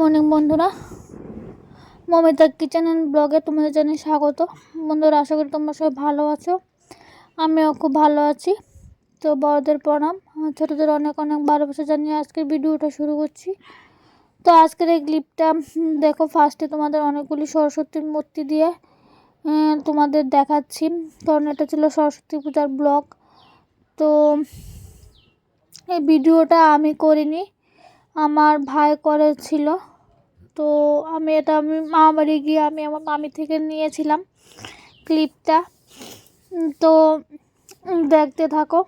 Morning বন্ধুরা, Momita kitchen and ব্লগে তোমাদের জানিয়ে স্বাগত। বন্ধুরা, আশা করি তোমরা সবাই ভালো আছো, আমিও খুব ভালো আছি। তো বড়দের প্রণাম, ছোটোদের অনেক অনেক ভালোবাসা জানিয়ে আজকের ভিডিওটা শুরু করছি। তো আজকের এই ক্লিপটা দেখো ফার্স্টে তোমাদের অনেকগুলি সরস্বতীর মূর্তি দিয়ে তোমাদের দেখাচ্ছি। কারণ এটা ছিল সরস্বতী পূজার ব্লগ। তো এই ভিডিওটা আমি করিনি, আমার ভাই করেছিল। তো আমি এটা, আমি মামা বাড়ি গিয়ে আমি আমার মামি থেকে নিয়েছিলাম ক্লিপটা। তো দেখতে থাকো।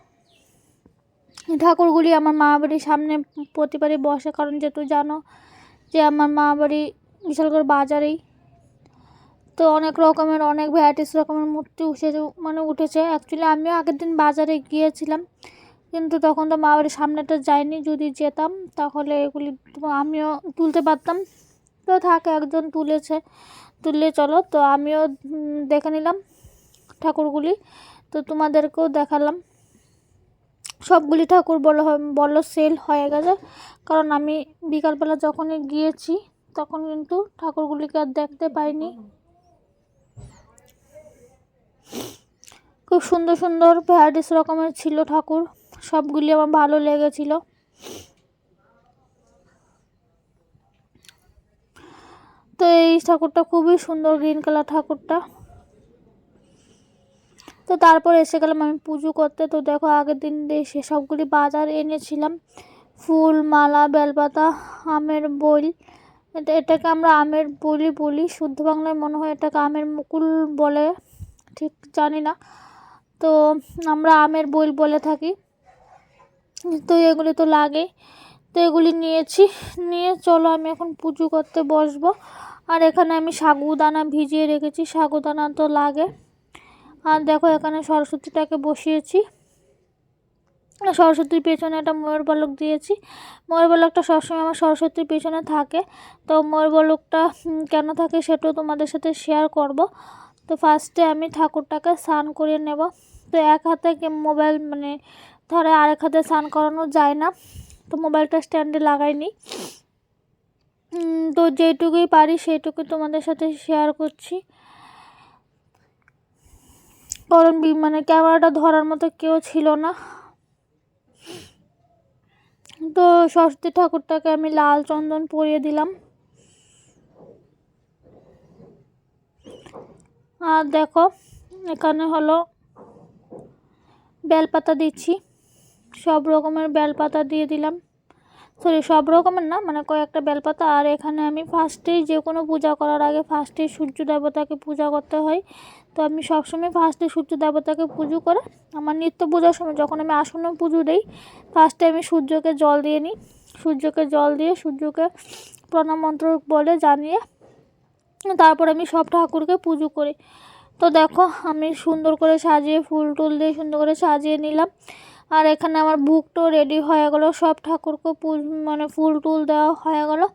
ঠাকুরগুলি আমার মা বাড়ির সামনে প্রতিবারই বসে, কারণ যেহেতু জানো যে আমার মা বাড়ি বিশাল করে বাজারেই। তো অনেক রকমের, অনেক ভ্যারাইটিস রকমের মূর্তি উঠে মানে উঠেছে। অ্যাকচুয়ালি আমিও আগের দিন বাজারে গিয়েছিলাম, কিন্তু তখন তো মা বাড়ির সামনেটা যাইনি যদি যেতাম তাহলে এগুলি আমিও তুলতে পারতাম। তো থাকে, একজন তুলেছে। তুললে চলো, তো আমিও দেখে নিলাম ঠাকুরগুলি। তো তোমাদেরকেও দেখালাম। সবগুলি ঠাকুর বলো বলো সেল হয়ে গেছে। কারণ আমি বিকালবেলা যখনই গিয়েছি, তখন কিন্তু ঠাকুরগুলিকে আর দেখতে পাইনি। খুব সুন্দর সুন্দর ভ্যারাইটিস রকমের ছিল ঠাকুর। সবগুলি আমার ভালো লেগেছিল। তো ঠাকুরটা খুবই সুন্দর গ্রিন কালার ঠাকুরটা। তো তারপর এসে গেলাম আমি পুজো করতে। তো দেখো আগের দিন এসে সবগুলি বাজার এনেছিলাম। ফুল, মালা, বেলপাতা, আমের বইল। এটা, এটাকে আমরা আমের বলি বলি। শুদ্ধ বাংলায় মনে হয় এটাকে আমের মুকুল বলে, ঠিক জানি না। তো আমরা আমের বইল বলে থাকি। তো এগুলি তো লাগে। তো এগুলি নিয়েছি। নিয়ে চলো আমি এখন পুজো করতে বসবো। আর এখানে আমি সাগুদানা ভিজিয়ে রেখেছি, সাগুদানা তো লাগে। আর দেখো এখানে সরস্বতীটাকে বসিয়েছি। সরস্বতীর পেছনে একটা ময়ূর বালক দিয়েছি। ময়ূর বালকটা সবসময় আমার সরস্বতীর পেছনে থাকে। তো ময়ূর বালকটা কেন থাকে সেটাও তোমাদের সাথে শেয়ার করব। তো ফার্স্টে আমি ঠাকুরটাকে স্নান করিয়ে নেব। তো এক হাতে মোবাইল মানে ধরে আরেক হাতে স্নান করানো যায় না। তো মোবাইলটা স্ট্যান্ডে লাগাইনি। তো যেটুকুই পারি সেইটুকু তোমাদের সাথে শেয়ার করছি। কারণ মানে ক্যামেরাটা ধরার মতো কেউ ছিল না। তো সরস্বতী ঠাকুরটাকে আমি লাল চন্দন পরিয়ে দিলাম। আর দেখো, এখানে হলো বেলপাতা দিচ্ছি। সব রকমের বেলপাতা দিয়ে দিলাম। সরি সব রকমের না? মানে কয়েকটা বেলপাতা আর এখানে আমি ফার্স্টেই যে কোনো পূজা করার আগে ফার্স্টেই সূর্য দেবতাকে পূজা করতে হয়। তো আমি সবসময় ফার্স্টে সূর্য দেবতাকে পুজো করে আমার নিত্য পূজার সময় যখন আমি আসন্ন পুজো দিই ফার্স্টে আমি সূর্যকে জল দিয়ে নিই। সূর্যকে জল দিয়ে সূর্যকে প্রণাম মন্ত্র বলে জানিয়ে তারপর আমি সব ঠাকুরকে পুজো করি। তো দেখো আমি সুন্দর করে সাজিয়ে ফুল টুল দিয়ে সুন্দর করে সাজিয়ে নিলাম। আর এখানে আমার বুকটাও রেডি হয়ে গেলো। সব ঠাকুরকে মানে ফুল টুল দেওয়া হয়ে গেলো।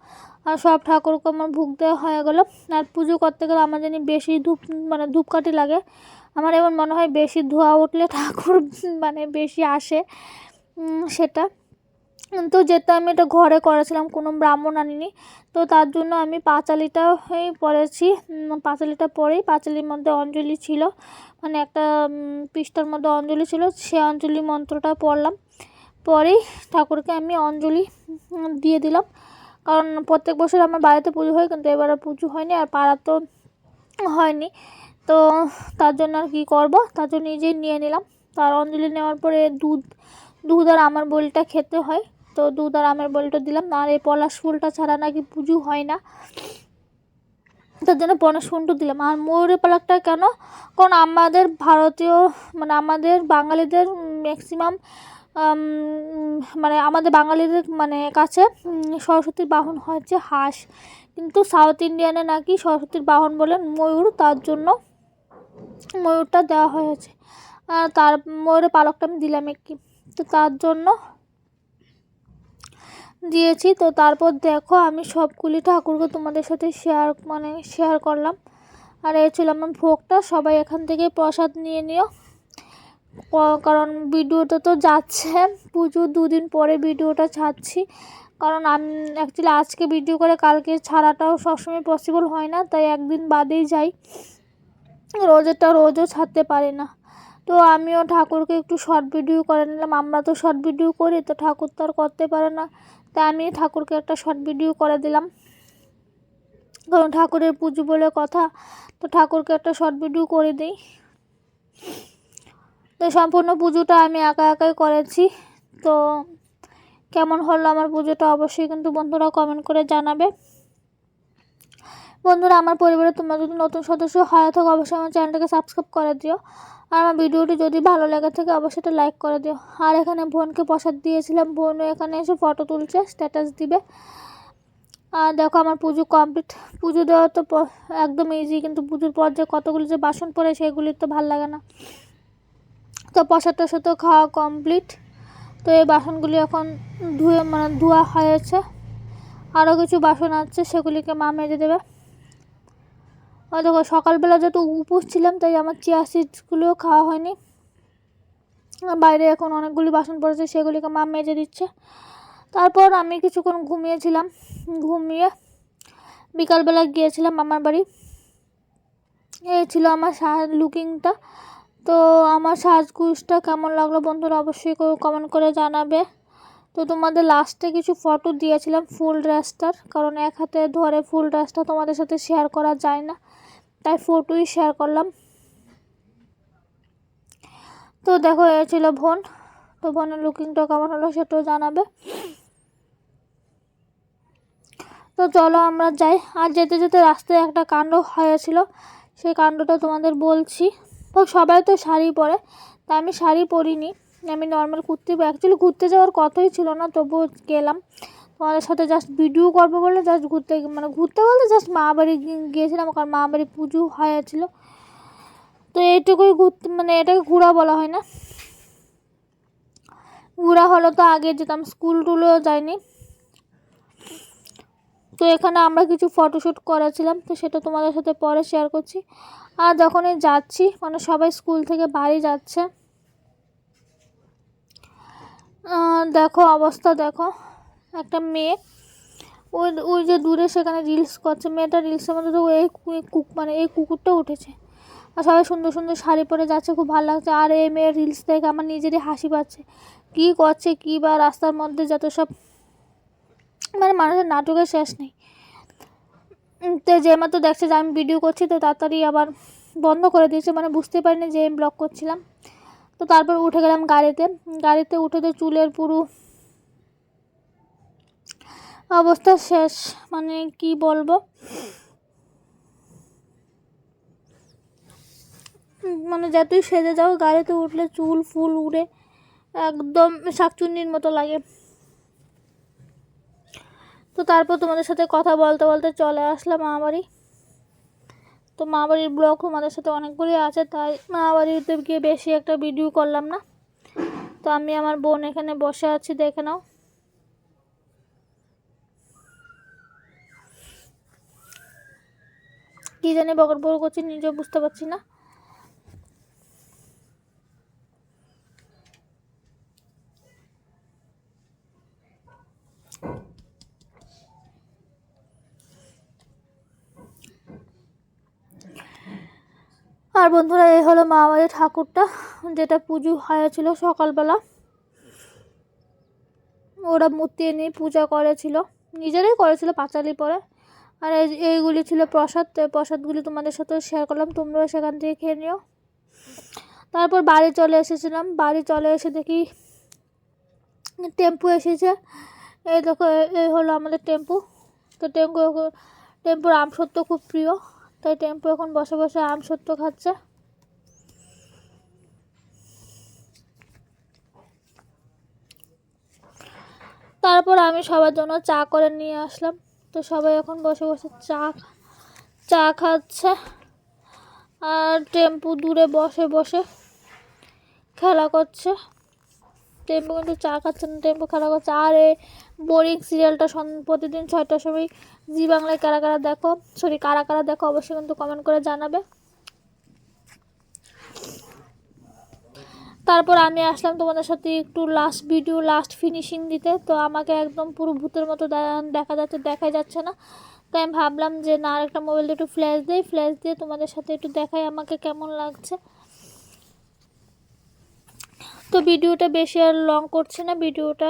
আর সব ঠাকুরকে আমার ভুগ দেওয়া হয়ে গেলো। আর পুজো করতে গেলে আমার জানি বেশি ধূপ মানে ধূপকাঠি লাগে। আমার এমন মনে হয় বেশি ধোয়া উঠলে ঠাকুর মানে বেশি আসে সেটা। তো যেহেতু আমি এটা ঘরে করেছিলাম কোনো ব্রাহ্মণ আনিনি তো তার জন্য আমি পাঁচালিটাই পরেছি উম, পাঁচালিটা পরেই পাঁচালির মধ্যে অঞ্জলি ছিল। মানে একটা পৃষ্ঠার মধ্যে অঞ্জলি ছিল সে অঞ্জলি মন্ত্রটা পড়লাম। পরেই ঠাকুরকে আমি অঞ্জলি দিয়ে দিলাম। কারণ প্রত্যেক বছর আমার বাড়িতে পুজো হয় কিন্তু এবারে পুজো হয়নি আর পাড়া তো হয়নি। তো তার জন্য আর কী করব? তার জন্য নিজেই নিয়ে নিলাম। তার অঞ্জলি নেওয়ার পরে দুধ দুধ আর আমার বলিটা খেতে হয়। তো দুধ আর আমের বলিটা দিলাম। আর এই পলাশ ফুলটা ছাড়া নাকি পুজো হয় না। তার জন্য পনেরো শুন্টু দিলাম। আর ময়ূরের পালকটা কেন? কারণ আমাদের ভারতীয় মানে আমাদের বাঙালিদের ম্যাক্সিমাম মানে আমাদের বাঙালিদের মানে কাছে সরস্বতীর বাহন হচ্ছে হাঁস। কিন্তু সাউথ ইন্ডিয়ানে নাকি সরস্বতীর বাহন বলেন ময়ূর, তার জন্য ময়ূরটা দেওয়া হয়েছে। আর তার, ময়ূরের পালকটা আমি দিলাম একটি। তো তার জন্য দিয়েছি। তো তারপর দেখো আমি সবগুলি ঠাকুরকে তোমাদের সাথে শেয়ার মানে শেয়ার করলাম। আর এই ছিল আমার ভোগটা, সবাই এখান থেকে প্রসাদ নিয়ে নিও। কারণ ভিডিওটা তো যাচ্ছে, পুজো দুদিন পরে ভিডিওটা ছাড়ছি। কারণ আমি অ্যাকচুয়ালি আজকে ভিডিও করে, কালকে ছাড়াটাও সবসময় পসিবল হয় না, তাই একদিন বাদেই যাই। রোজেরটা রোজও ছাড়তে পারি না। তো আমিও ঠাকুরকে একটু শর্ট ভিডিও করে নিলাম, আমরা তো শর্ট ভিডিও করি, তো ঠাকুর তো আর করতে পারে না। তাই আমি ঠাকুরকে একটা শর্ট ভিডিও করে দিলাম। কারণ ঠাকুরের পুজো বলে কথা, তো ঠাকুরকে একটা শর্ট ভিডিও করে দিই। তো সম্পূর্ণ পুজোটা আমি একা একাই করেছি। তো কেমন হলো আমার পুজোটা অবশ্যই কিন্তু বন্ধুরা কমেন্ট করে জানাবে। বন্ধুরা, আমার পরিবারে তোমরা যদি নতুন সদস্য হয় থাকো, অবশ্যই আমার চ্যানেলটাকে সাবস্ক্রাইব করে দিও। আর আমার ভিডিওটি যদি ভালো লেগে থাকে, অবশ্যই এটা লাইক করে দিও। আর এখানে বোনকে প্রসাদ দিয়েছিলাম। বোনও এখানে এসে ফটো তুলছে স্ট্যাটাস দিবে। আর দেখো আমার পুজো কমপ্লিট পুজো দেওয়া তো একদম ইজি কিন্তু পুজোর পর যে কতগুলো যে বাসন পড়ে, সেগুলি তো ভালো লাগে না। তো প্রসাদ টসাদ তো খাওয়া কমপ্লিট তো এই বাসনগুলি এখন ধুয়ে মানে ধোয়া হয়েছে। আরও কিছু বাসন আছে, সেগুলিকে মা মেজে দেবে। দেখো সকালবেলা যেহেতু উপোস ছিলাম, তাই আমার চিয়া সিডসগুলোও খাওয়া হয়নি। বাইরে এখন অনেকগুলি বাসন পড়েছে, সেগুলিকে মা মেজে দিচ্ছে। তারপর আমি কিছুক্ষণ ঘুমিয়েছিলাম। ঘুমিয়ে বিকালবেলা গিয়েছিলাম মামার বাড়ি। এই ছিল আমার লুকিংটা তো আমার সাজগুজটা কেমন লাগল বন্ধুরা অবশ্যই কমেন্ট করে জানাবে। তো তোমাদের লাস্টে কিছু ফটো দিয়েছিলাম ফুল ড্রেসটার কারণ এক হাতে ধরে ফুল ড্রেসটা তোমাদের সাথে শেয়ার করা যায় না। তাই ফটোই শেয়ার করলাম। তো দেখো, এ ছিল তো বোনের লুকিংটা কেমন হলো সেটাও জানাবে। তো চলো আমরা যাই। আর যেতে যেতে রাস্তায় একটা কাণ্ড হয়েছিল। সেই কাণ্ডটা তোমাদের বলছি। তো সবাই তো শাড়ি পরে তা আমি শাড়ি পরিনি। আমি নর্মাল কুর্তি অ্যাকচুয়ালি ঘুরতে যাওয়ার কথাই ছিল না, তবুও গেলাম। তোমাদের সাথে জাস্ট ভিডিও করব বলে জাস্ট ঘুরতে মানে ঘুরতে বলতে জাস্ট মা বাড়ি গিয়েছিলাম, কারণ মা বাড়ি পুজো হয়েছিল। তো এইটুকুই ঘুরতে মানে এটাকে ঘোরা বলা হয় না। ঘোরা হলো তো আগে যেতাম স্কুল টুলেও যায়নি তো এখানে আমরা কিছু ফটোশ্যুট করেছিলাম, তো সেটা তোমাদের সাথে পরে শেয়ার করছি। আর যখনই যাচ্ছি মানে সবাই স্কুল থেকে বাড়ি যাচ্ছে। দেখো, অবস্থা দেখো। একটা মেয়ে। ওই ওই যে দূরে সেখানে রিলস করছে। মেয়েটা রিলসের মধ্যে তো এই কুক মানে এই কুকুরটা উঠেছে। আর সবাই সুন্দর সুন্দর শাড়ি পরে যাচ্ছে, খুব ভালো লাগছে। আর এই মেয়ের রিলস দেখে আমার নিজেরই হাসি পাচ্ছে। কী করছে, কী বা রাস্তার মধ্যে যত সব মানে মানুষের নাটকের শেষ নেই। তো যে আমার তো দেখছে যে আমি ভিডিও করছি, তো তাড়াতাড়ি আবার বন্ধ করে দিয়েছে। মানে বুঝতে পারিনি যে আমি ব্লগ করছিলাম। তো তারপর উঠে গেলাম গাড়িতে। গাড়িতে উঠে তো চুলের পুরো অবস্থা শেষ মানে কি বলব? মানে যতই সেজে যাও গাড়িতে উঠলে চুল ফুল উড়ে একদম শাকচুন্নির মতো লাগে। তো তারপর তোমাদের সাথে কথা বলতে বলতে চলে আসলাম মা বাড়ি তো মা বাড়ির ব্লগ তোমাদের সাথে অনেকগুলি আছে, তাই মা বাড়িতে গিয়ে বেশি একটা ভিডিও করলাম না। তো আমি আমার বোন এখানে বসে আছি, দেখে নাও। কী জানি বকর বকর করছি, নিজেও বুঝতে পারছি না। আর বন্ধুরা, এই হলো মা বাড়ির ঠাকুরটা, যেটা পুজো হয়েছিল সকালবেলা। ওরা মূর্তি এনে পূজা করেছিল, নিজেরাই করেছিল পাঁচালি পরে। আর এই এইগুলি ছিল প্রসাদ প্রসাদগুলি তোমাদের সাথেও শেয়ার করলাম, তোমরাও সেখান থেকে খেয়ে নিও। তারপর বাড়ি চলে এসেছিলাম, বাড়ি চলে এসে দেখি টেম্পু এসেছে। এই দেখো এই হলো আমাদের টেম্পু। তো টেম্পু, টেম্পুর আমসত্ব খুব প্রিয়, তাই টেম্পু এখন বসে বসে আম সত্য খাচ্ছে। তারপর আমি সবার জন্য চা করে নিয়ে আসলাম। তো সবাই এখন বসে বসে চা চা খাচ্ছে আর টেম্পু দূরে বসে বসে খেলা করছে। টেম্পু কিন্তু চা খাচ্ছে না, টেম্পু খেলা করছে। আর এই বোরিং সিরিয়ালটা প্রতিদিন ছয়টার সময় জি বাংলায় কারা কারা দেখো সরি কারা কারা দেখো অবশ্যই কিন্তু কমেন্ট করে জানাবে। তারপর আমি আসলাম তোমাদের সাথে একটু লাস্ট ভিডিও লাস্ট ফিনিশিং দিতে। তো আমাকে একদম পুরো ভূতের মতো দেখা যাচ্ছে, দেখাই যাচ্ছে না। তাই আমি ভাবলাম যে, না, আর একটা মোবাইল দিয়ে একটু ফ্ল্যাশ দিই। ফ্ল্যাশ দিয়ে তোমাদের সাথে একটু দেখাই আমাকে কেমন লাগছে। তো ভিডিওটা বেশি আর লং করছে না। ভিডিওটা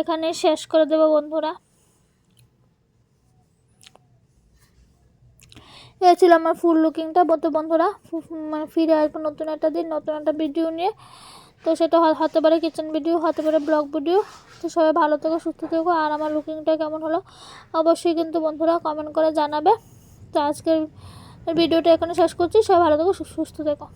এখানে শেষ করে দেবো বন্ধুরা। এ ছিল আমার ফুল লুকিংটা বলতে বন্ধুরা মানে ফিরে আসব নতুন একটা দিন, নতুন একটা ভিডিও নিয়ে। তো সেটা হতে পারে কিচেন ভিডিও হতে পারে ব্লগ ভিডিও তো সবাই ভালো থেকো, সুস্থ থেকো। আর আমার লুকিংটা কেমন হলো? অবশ্যই কিন্তু বন্ধুরা কমেন্ট করে জানাবে। তো আজকের ভিডিওটা এখানে শেষ করছি। সবাই ভালো থেকো সুস্থ থেকো।